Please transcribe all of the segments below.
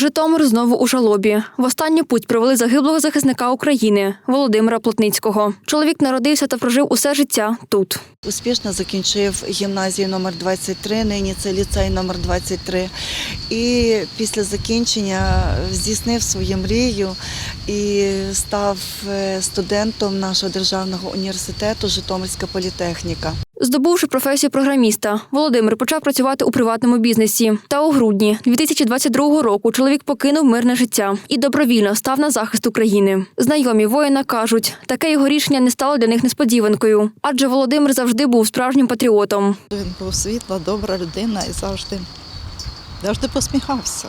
Житомир знову у жалобі. В останню путь провели загиблого захисника України Володимира Плотницького. Чоловік народився та прожив усе життя тут. Успішно закінчив гімназію номер 23, нині це ліцей номер 23. І після закінчення здійснив свою мрію і став е, студентом нашого державного університету Житомирська політехніка. Здобувши професію програміста, Володимир почав працювати у приватному бізнесі. Та у грудні 2022 року чоловік покинув мирне життя і добровільно став на захист України. Знайомі воїна кажуть, таке його рішення не стало для них несподіванкою, адже Володимир завжди був справжнім патріотом. Він був світла, добра людина і завжди, завжди посміхався.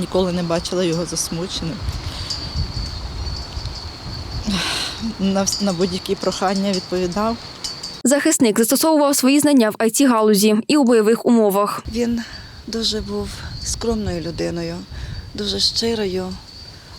Ніколи не бачила його засмученим. На, на будь-які прохання відповідав. Захисник застосовував свої знання в it галузі і у бойових умовах. Він дуже був скромною людиною, дуже щирою,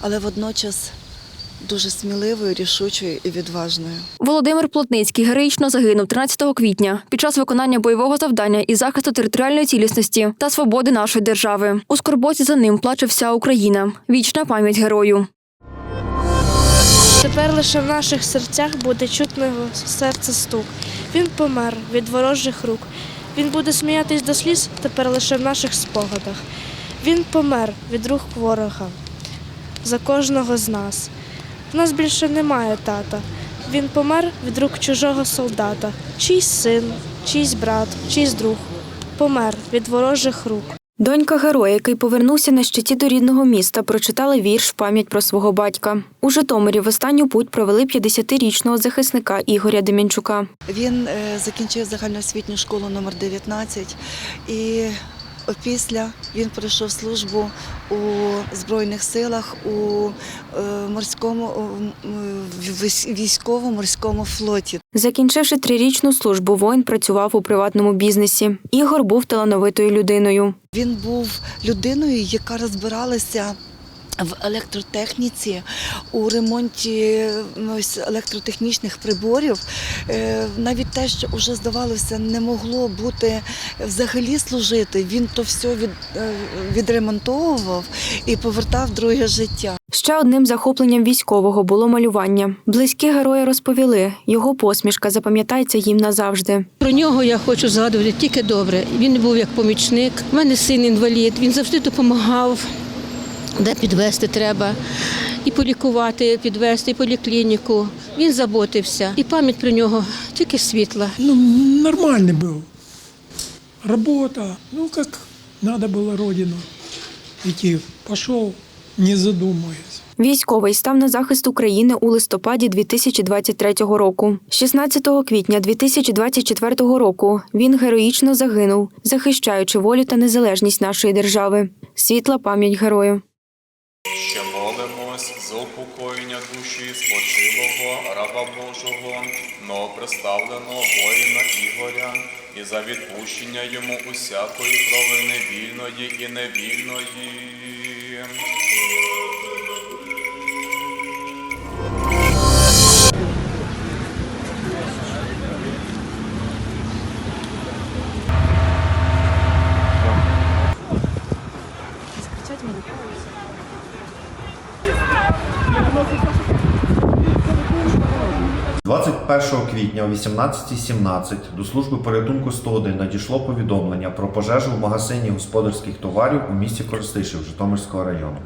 але водночас дуже сміливою, рішучою і відважною. Володимир Плотницький героїчно загинув 13 квітня під час виконання бойового завдання із захисту територіальної цілісності та свободи нашої держави. У скорботі за ним плаче вся Україна. Вічна пам'ять герою. Тепер лише в наших серцях буде чутно його серце стук. Він помер від ворожих рук. Він буде сміятись до сліз тепер лише в наших спогадах. Він помер від рук ворога за кожного з нас. В нас більше немає тата. Він помер від рук чужого солдата, чийсь син, чийсь брат, чийсь друг. Помер від ворожих рук. Донька героя, який повернувся на щиті до рідного міста, прочитала вірш в пам'ять про свого батька. У Житомирі в останню путь провели 50-річного захисника Ігоря Демінчука. Він е, закінчив загальноосвітню школу номер 19 і опісля він пройшов службу у Збройних силах у е, морському військово-морському флоті. Закінчивши трирічну службу, воїн працював у приватному бізнесі. Ігор був талановитою людиною. Він був людиною, яка розбиралася. В електротехніці у ремонті ось, електротехнічних приборів, Е, навіть те, що вже здавалося, не могло бути взагалі служити. Він то все від, е, відремонтовував і повертав друге життя. Ще одним захопленням військового було малювання. Близькі герої розповіли, його посмішка запам'ятається їм назавжди. Про нього я хочу згадувати тільки добре. Він був як помічник. У мене син інвалід. Він завжди допомагав, де підвести треба. І полікувати, підвести, і поліклініку. Він заботився. І пам'ять про нього тільки світла. Ну, нормальный был. Работа, ну, как надо было родину идти. Пошел, не задумываясь. Військовий став на захист України у листопаді 2023 року. 16 квітня 2024 року він героїчно загинув, захищаючи волю та незалежність нашої держави. Світла пам'ять герою. Ще молимось за упокоєння душі спочилого раба Божого, но представленого воїна Ігоря, і за відпущення йому усякої провини вільної і невільної. – 21 квітня о 18.17 до служби порятунку 101 надійшло повідомлення про пожежу в магазині господарських товарів у місті Коростишів Житомирського району.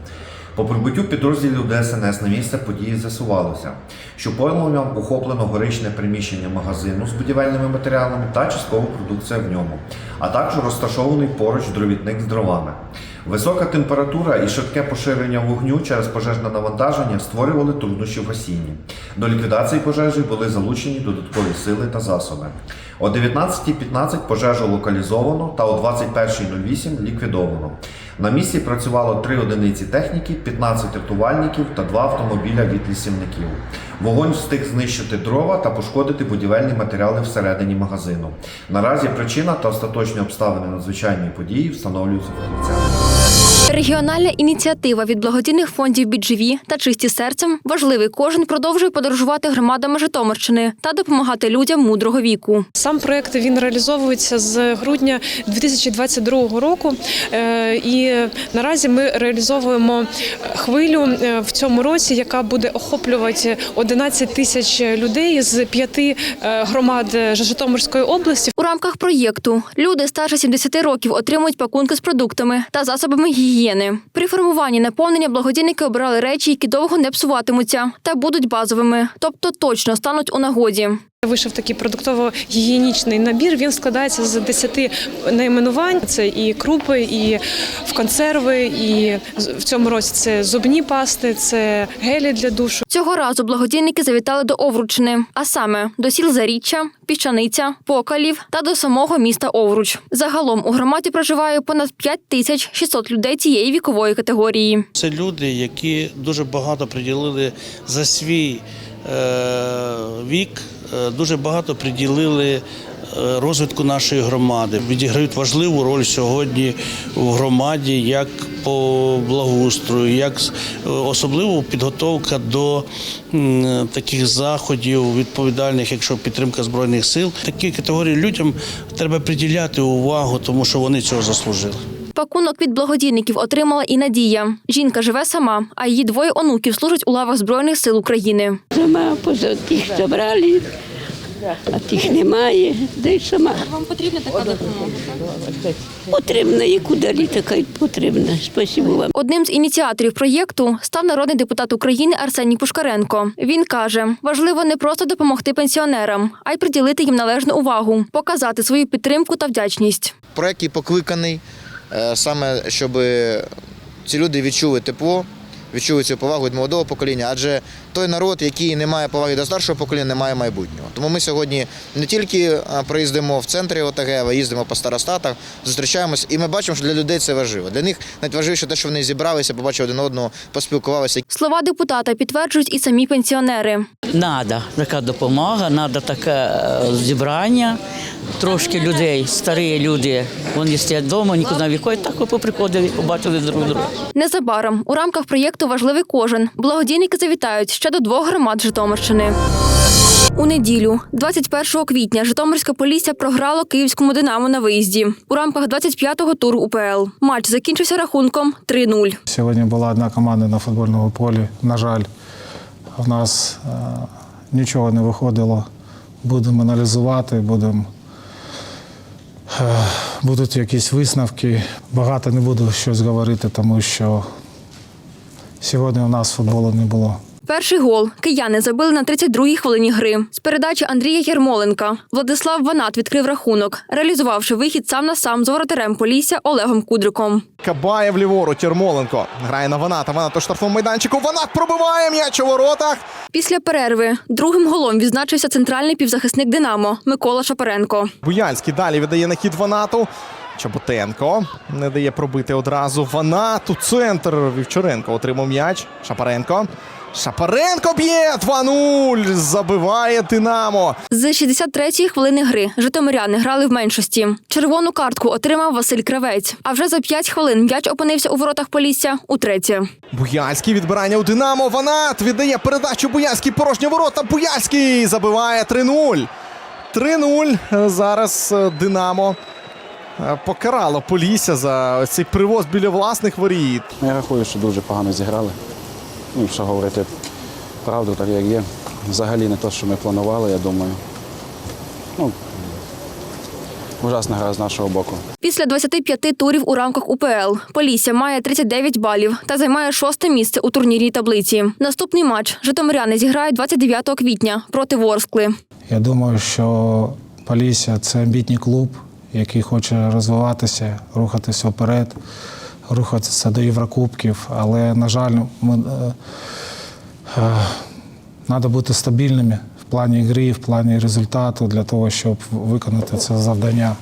По прибуттю підрозділів ДСНС на місце події з'ясувалося, що полум'ям охоплено горичне приміщення магазину з будівельними матеріалами та часткова продукція в ньому, а також розташований поруч дровітник з дровами. Висока температура і швидке поширення вогню через пожежне навантаження створювали труднощі в гасінні. До ліквідації пожежі були залучені додаткові сили та засоби. О 19.15 пожежу локалізовано та о 21.08 ліквідовано. На місці працювало три одиниці техніки, 15 рятувальників та два автомобіля від лісівників. Вогонь встиг знищити дрова та пошкодити будівельні матеріали всередині магазину. Наразі причина та остаточні обставини надзвичайної події встановлюються фахівцями. Регіональна ініціатива від благодійних фондів «Бідживі» та чисті серцем важливий кожен продовжує подорожувати громадами Житомирщини та допомагати людям мудрого віку. Сам проект він реалізовується з грудня 2022 року. Е, І наразі ми реалізовуємо хвилю е, в цьому році, яка буде охоплювати 11 тисяч людей з п'яти е, громад Житомирської області. У рамках проєкту люди старше 70 років отримують пакунки з продуктами та засобами гігієни. При формуванні наповнення благодійники обирали речі, які довго не псуватимуться та будуть базовими, тобто точно стануть у нагоді. Вийшов такий продуктово-гігієнічний набір. Він складається з 10 найменувань. Це і крупи, і в консерви, і в цьому році це зубні пасти, це гелі для душу. Цього разу благодійники завітали до Овручини, а саме до сіл Заріччя, Піщаниця, Покалів та до самого міста Овруч. Загалом у громаді проживає понад 5 тисяч 600 людей цієї вікової категорії. Це люди, які дуже багато приділили за свій е, вік, дуже багато приділили е, розвитку нашої громади. Відіграють важливу роль сьогодні в громаді, як по благоустрою, як е, особливо підготовка до таких заходів відповідальних, якщо підтримка збройних сил. Такі категорії людям треба приділяти увагу, тому що вони цього заслужили. Пакунок від благодійників отримала і Надія. Жінка живе сама, а її двоє онуків служать у лавах Збройних сил України. Сама поза тих забрали, а тих немає. Де й сама. Вам потрібна така допомога? Потрібна, яку далі, така й потрібна. Спасибо вам. Одним з ініціаторів проєкту став народний депутат України Арсеній Пушкаренко. Він каже, важливо не просто допомогти пенсіонерам, а й приділити їм належну увагу, показати свою підтримку та вдячність. проект і покликаний саме, щоб ці люди відчули тепло, відчули цю повагу від молодого покоління, адже той народ, який не має поваги до старшого покоління, не має майбутнього. Тому ми сьогодні не тільки е, проїздимо в центрі ОТГ, а їздимо по старостатах, зустрічаємось, і ми бачимо, що для людей це важливо. Для них найважливіше те, що вони зібралися, побачили один одного, поспілкувалися. Слова депутата підтверджують і самі пенсіонери. Надо така допомога, надо таке е, зібрання. Трошки людей, старі люди, вони стоять вдома, нікуди не виходять, так ви приходили, побачили друг друга. Незабаром у рамках проєкту важливий кожен. Благодійники завітають ще до двох громад Житомирщини. У неділю, 21 квітня, Житомирська Полісся програло київському Динамо на виїзді у рамках 25-го туру УПЛ. Матч закінчився рахунком 3-0. Сьогодні була одна команда на футбольному полі. На жаль, в нас е, нічого не виходило. Будемо аналізувати, будемо. Е, Будуть якісь висновки. Багато не буду щось говорити, тому що сьогодні у нас футболу не було. Перший гол кияни забили на 32-й хвилині гри. З передачі Андрія Єрмоленка Владислав Ванат відкрив рахунок, реалізувавши вихід сам на сам з воротарем Полісся Олегом Кудриком. Кабаєв ліворуч, Ярмоленко. Грає на Ваната. Ванат у штрафному майданчику. Ванат пробиває м'яч у воротах. Після перерви другим голом відзначився центральний півзахисник Динамо Микола Шапаренко. Буяльський далі віддає на хід Ванату. Чоботенко не дає пробити одразу. Ванату центр. Вівчаренко отримав м'яч. Шапаренко. Шапаренко б'є 2-0. Забиває Динамо. З 63-ї хвилини гри житомиряни грали в меншості. Червону картку отримав Василь Кравець. А вже за 5 хвилин м'яч опинився у воротах Полісся утретє. Буяльський відбирання у Динамо. Ванат віддає передачу Буяльський порожні ворота. Буяльський забиває 3-0. 3-0. Зараз Динамо покарало Полісся за цей привоз біля власних воріт. Я рахую, що дуже погано зіграли. Ну, що говорити правду, так як є. Взагалі не те, що ми планували, я думаю. Ну, ужасна гра з нашого боку. Після 25 турів у рамках УПЛ Полісся має 39 балів та займає шосте місце у турнірній таблиці. Наступний матч житомиряни зіграють 29 квітня проти Ворскли. Я думаю, що Полісся це амбітний клуб, який хоче розвиватися, рухатися вперед, рухатися до Єврокубків. Але, на жаль, ми, е, е, треба бути стабільними в плані гри, в плані результату для того, щоб виконати це завдання.